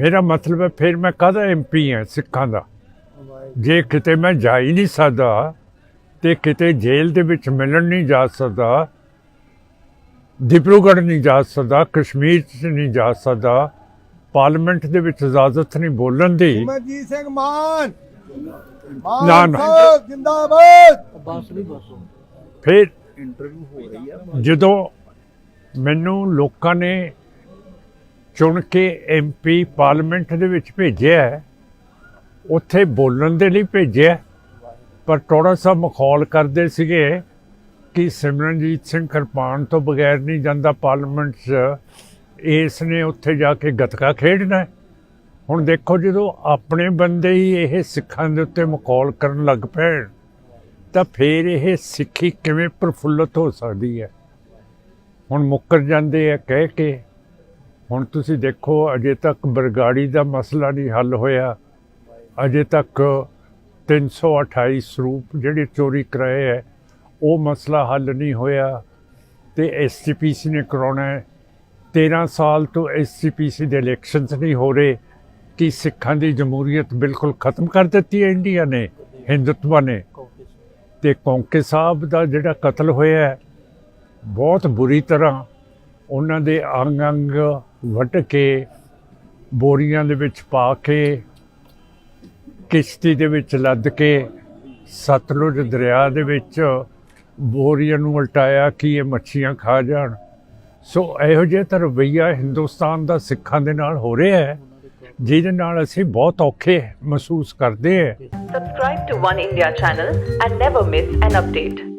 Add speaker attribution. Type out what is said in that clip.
Speaker 1: ਮੇਰਾ ਮਤਲਬ ਹੈ ਫਿਰ ਮੈਂ ਕਾਹਦਾ ਐਮਪੀ ਹਾਂ ਸਿੱਖਾਂ ਦਾ? ਜੇ ਕਿਤੇ ਮੈਂ ਜਾ ਹੀ ਨਹੀਂ ਸਕਦਾ ਤੇ ਕਿਤੇ ਜੇਲ੍ਹ ਦੇ ਵਿੱਚ ਮਿਲਣ ਨਹੀਂ ਜਾ ਸਕਦਾ ਡਿਬਰੂਗੜ੍ਹ ਨਹੀਂ ਜਾ ਸਕਦਾ ਕਸ਼ਮੀਰ 'ਚ ਨਹੀਂ ਜਾ ਸਕਦਾ ਪਾਰਲੀਮੈਂਟ ਦੇ ਵਿੱਚ ਇਜਾਜ਼ਤ ਨਹੀਂ ਬੋਲਣ ਦੀ।
Speaker 2: ਸਿਮਰਜੀਤ ਸਿੰਘ ਮਾਨ!
Speaker 1: ਨਾ,
Speaker 2: ਮਾਨ
Speaker 1: ਨਾ।
Speaker 2: ਸਾਹਿਬ ਜਿੰਦਾਬਾਦ!
Speaker 3: ਬਸ ਵੀ ਬਸ
Speaker 1: ਫਿਰ
Speaker 3: ਇੰਟਰਵਿਊ ਹੋ ਰਹੀ ਆ।
Speaker 1: ਜਦੋਂ ਮੈਨੂੰ ਲੋਕਾਂ ਨੇ ਚੁਣ ਕੇ ਐਮਪੀ ਪਾਰਲੀਮੈਂਟ ਦੇ ਵਿੱਚ ਭੇਜਿਆ ਉੱਥੇ ਬੋਲਣ ਦੇ ਲਈ ਭੇਜਿਆ ਪਰ ਟੋੜਾ ਸਾਹਿਬ ਮਖੌਲ ਕਰਦੇ ਸੀਗੇ ਕਿ ਸਿਮਰਨਜੀਤ ਸਿੰਘ ਕਿਰਪਾਨ ਤੋਂ ਬਗੈਰ ਨਹੀਂ ਜਾਂਦਾ ਪਾਰਲੀਮੈਂਟ 'ਚ। ਇਸ ਨੇ ਉੱਥੇ ਜਾ ਕੇ ਗੱਤਕਾ ਖੇਡਣਾ ਹੁਣ ਦੇਖੋ ਜਦੋਂ ਆਪਣੇ ਬੰਦੇ ਹੀ ਇਹ ਸਿੱਖਾਂ ਦੇ ਉੱਤੇ ਮਖੌਲ ਕਰਨ ਲੱਗ ਪੈਣ, ਤਾਂ ਫਿਰ ਇਹ ਸਿੱਖੀ ਕਿਵੇਂ ਪ੍ਰਫੁੱਲਤ ਹੋ ਸਕਦੀ ਹੈ? ਹੁਣ ਮੁੱਕਰ ਜਾਂਦੇ ਆ ਕਹਿ ਕੇ ਹੁਣ ਤੁਸੀਂ ਦੇਖੋ ਅਜੇ ਤੱਕ ਬਰਗਾੜੀ ਦਾ ਮਸਲਾ ਨਹੀਂ ਹੱਲ ਹੋਇਆ। ਅਜੇ ਤੱਕ 328 ਸਰੂਪ ਜਿਹੜੇ ਚੋਰੀ ਕਰਾਏ ਹੈ ਉਹ ਮਸਲਾ ਹੱਲ ਨਹੀਂ ਹੋਇਆ ਤੇ ਐਸਜੀਪੀਸੀ ਨੇ ਕਰਾਉਣਾ ਹੈ। 13 ਸਾਲ ਤੋਂ ਐਸਜੀਪੀਸੀ ਦੇ ਇਲੈਕਸ਼ਨਸ ਨਹੀਂ ਹੋ ਰਹੇ ਕਿ ਸਿੱਖਾਂ ਦੀ ਜਮਹੂਰੀਅਤ ਬਿਲਕੁਲ ਖਤਮ ਕਰ ਦਿੱਤੀ ਹੈ ਇੰਡੀਆ ਨੇ ਹਿੰਦੂਤਵਾ ਨੇ। ਤੇ ਕੌਂਕੇ ਸਾਹਿਬ ਦਾ ਜਿਹੜਾ ਕਤਲ ਹੋਇਆ ਹੈ, ਬਹੁਤ ਬੁਰੀ ਤਰ੍ਹਾਂ ਉਹਨਾਂ ਦੇ ਅੰਗ ਅੰਗ ਵੱਢ ਕੇ, ਬੋਰੀਆਂ ਦੇ ਵਿੱਚ ਪਾ ਕੇ, ਕਿਸ਼ਤੀ ਦੇ ਵਿੱਚ ਲੱਦ ਕੇ, ਸਤਲੁਜ ਦਰਿਆ ਦੇ ਵਿੱਚ ਬੋਰੀਆਂ ਨੂੰ ਉਲਟਾਇਆ ਕਿ ਇਹ ਮੱਛੀਆਂ ਖਾ ਜਾਣ ਸੋ ਇਹੋ ਜਿਹਾ ਤਾਂ ਰਵੱਈਆ ਹਿੰਦੁਸਤਾਨ ਦਾ ਸਿੱਖਾਂ ਦੇ ਨਾਲ ਹੋ ਰਿਹਾ ਹੈ, ਜਿਹਦੇ ਨਾਲ ਅਸੀਂ ਬਹੁਤ ਔਖੇ ਮਹਿਸੂਸ ਕਰਦੇ ਹਾਂ
Speaker 4: Subscribe to One India channel and never miss an update.